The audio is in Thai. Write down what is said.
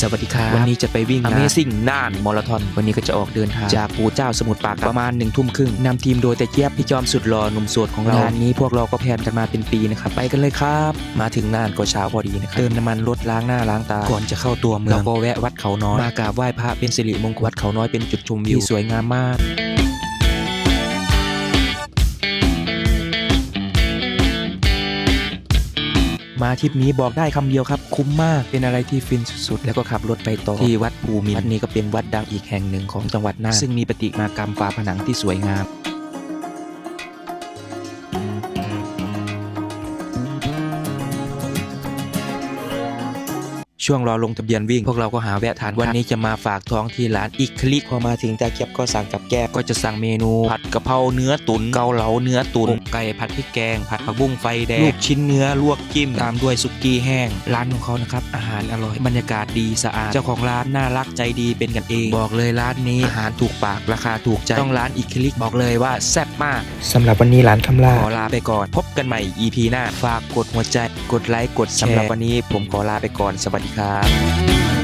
สวัสดีครับ วันนี้จะไปวิ่ง Amazing น่านมาราธอน วันนี้ก็จะออกเดินทาง จากปู่เจ้าสมุทรปราการประมาณหนึ่งทุ่มครึ่งนำทีมโดยแต่เจี๊ยบพี่จอมสุดหล่อหนุ่มโสดของเรางานนี้พวกเราก็แพลนกันมาเป็นปีนะครับ ไปกันเลยครับ มาถึงน่านก็เช้าพอดีนะครับเติมน้ำมันรถล้างหน้าล้างตา ก่อนจะเข้าตัวเมืองแล้วก็แวะวัดเขาน้อยมากราบไหว้พระเป็นสิริมงคลวัดเขาน้อยเป็นจุดชมวิวที่สวยงามมาก มาทริปนี้บอกได้คำเดียวครับ คุ้มมากเป็นอะไรที่ฟินสุดๆ แล้วก็ขับรถไปต่อที่วัดภูมินทร์วัดนี้ก็เป็นวัดดังอีกแห่งหนึ่งของจังหวัดน่านซึ่งมีประติมากรรมฝาผนังที่สวยงามช่วงรอลงทะเบียนวิ่ง พวกเราก็หาแวะทานวันนี้จะมาฝากท้องที่ร้านอีกคลิกพอมาถึงตาเกียบก็สั่งกับแก้มก็จะสั่งเมนู ผัดกะเพราเนื้อตุ๋นเกาเหลาเนื้อตุ๋นอกไก่ผัดพริกแกง ผัดผักบุ้งไฟแดงลูกชิ้นเนื้อลวกจิ้มตามด้วยสุกี้แห้ง ร้านของเขานะครับอาหารอร่อยบรรยากาศดีสะอาดเจ้าของร้านน่ารักใจดีเป็นกันเอง บอกเลยร้านนี้อาหารถูกปากราคาถูกใจต้องร้านอีกคลิกบอกเลยว่าแซ่บมากสำหรับวันนี้ร้านคำลาขอลาไปก่อน พบกันใหม่ EP หน้าฝากกดหัวใจ กดไลค์กดแชร์สำหรับวันนี้ผมขอลาไปก่อนสวัสดีครับ